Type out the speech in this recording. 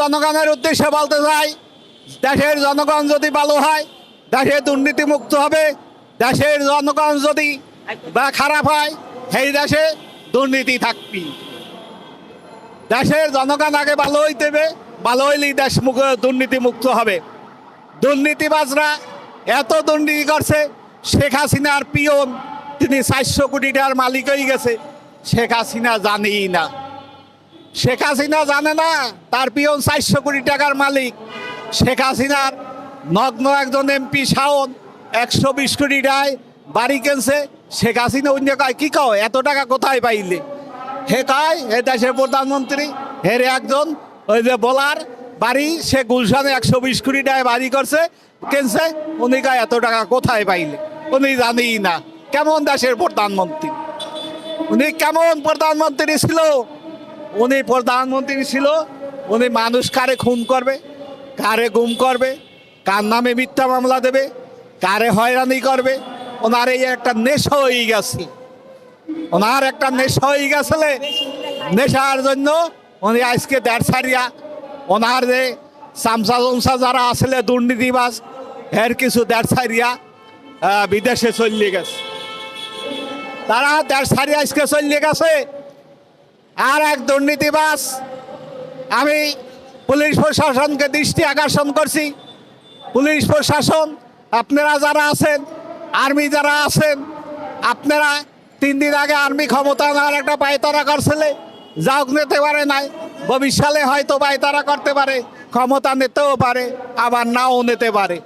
জনগণের উদ্দেশ্যে বলতে চাই, দেশের জনগণ যদি ভালো হয়, দেশে দুর্নীতিমুক্ত হবে। দেশের জনগণ যদি খারাপ হয়, সেই দেশে দুর্নীতি থাকবি। দেশের জনগণ আগে ভালো হইতেবে ভালো হইলেই দেশ দুর্নীতিমুক্ত হবে। দুর্নীতিবাজরা এত দুর্নীতি করছে, শেখ হাসিনার পিয়ন তিনি চারশো কোটি টাকার মালিক হয়ে গেছে, শেখ হাসিনা জানেই না। শেখ হাসিনা জানে না, তার পিয়ন চারশো কোটি টাকার মালিক। শেখ হাসিনার নগ্ন একজন এমপি শাওন একশো বিশ কোটি টাকায় বাড়ি কেনছে। শেখ হাসিনা অন্য কয় কি কও এত টাকা কোথায় পাইলে? হে কয়, হে দেশের প্রধানমন্ত্রী হের একজন ওই যে বলার বাড়ি, সে গুলশানে একশো বিশ কোটি টাকায় বাড়ি করছে, কেনছে, উনি কয় এত টাকা কোথায় পাইলে? উনি জানেই না। কেমন দেশের প্রধানমন্ত্রী? উনি কেমন প্রধানমন্ত্রী ছিল? উনি প্রধানমন্ত্রী ছিল, উনি মানুষ কারে খুন করবে, কারে গুম করবে, কার নামে মিথ্যা মামলা দেবে, কারে হয়রানি করবে, ওনার এই একটা নেশা হয়ে গেছে। ওনার একটা নেশা হয়ে গেছে নেশার জন্য উনি আজকে দেড় সারিয়া ওনার যে চামচা চমচা যারা আসলে দুর্নীতিবাজ, এর কিছু দেড় সারিয়া বিদেশে চলিয়ে গেছে। তারা দেড় সারিয়া আজকে চলিয়ে গেছে আর এক দুর্নীতিবাস আমি পুলিশ প্রশাসনকে দৃষ্টি আকর্ষণ করছি। পুলিশ প্রশাসন, আপনারা যারা আছেন, আর্মি যারা আছেন, আপনারা তিন দিন আগে আর্মি ক্ষমতা নেওয়ার একটা পায়তারা করছিলে। যাও নিতে পারে নাই। ভবিষ্যতে হয়তো পায়তারা করতে পারে, ক্ষমতা নিতেও পারে, আবার নাও নিতে পারে।